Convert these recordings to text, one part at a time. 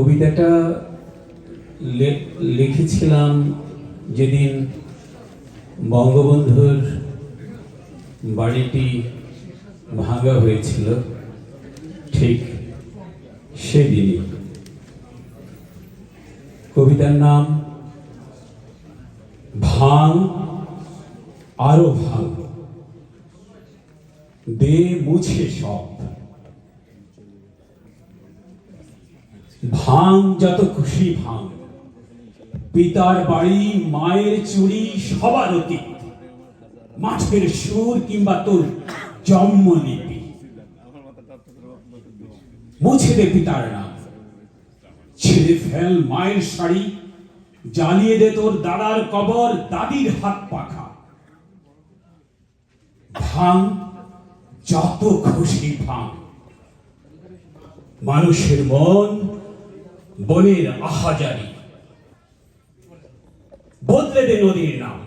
কবিতাটা লিখেছিলাম যেদিন বঙ্গবন্ধুর বাড়িটি ভাঙা হয়েছিল, ঠিক সেদিনই। কবিতার নাম ভাঙ আরও ভাঙ, দে মুছে সব। ভাঙ যত খুশি ভাঙ। পিতার বাড়ি, মায়ের চুড়ি সবার অতীত। মাঠের সুর কিংবা তোর জন্মলিপি মুছে দে পিতার নাম। ছেড়ে ফেল মায়ের শাড়ি। জ্বালিয়ে দে তোর দাদার কবর, দাদির হাত পাখা। ভাঙ যত খুশি ভাঙ। মানুষের মন বনের আহাজারি। বদলে দে নদীর নাম।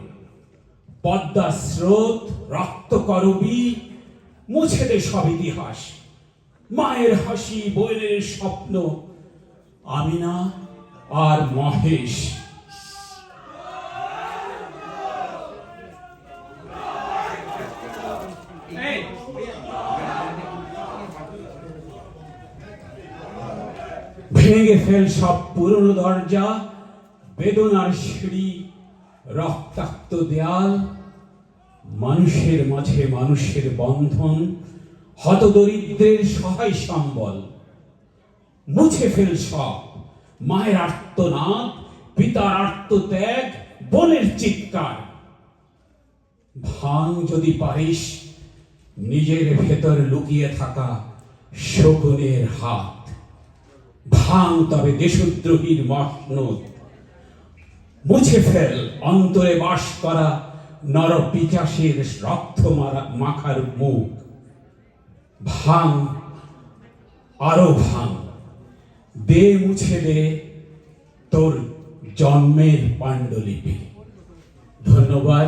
পদ্মা স্রোত, রক্ত করবি, মুছে দে সব ইতিহাস। মায়ের হাসি বইয়ের স্বপ্ন, আমিনা আর মহেশ। ভেঙে ফেল সব পুরনো দরজা, বেদনার সিঁড়ি, রক্তাক্ত দেয়াল, মানুষের মাঝে মানুষের বন্ধন, হতদরিদ্রের সহায় সম্বল। মুছে ফেল সব, মায়ের আর্তনাদ, পিতার আর্তত্যাগ, বোনের চিৎকার। ভাঙ যদি পারিস, নিজের ভেতর লুকিয়ে থাকা শকুনের হাত। ভাঙ তবে দেশদ্রোহীর মসনদ মুছে ফেল, অন্তরে বাস করা নর পিচাসের রক্ত মারা, মাখার মুখ। ভাঙ আরও ভাঙ দে মুছে দে তোর জন্মের পাণ্ডুলিপি। ধন্যবাদ।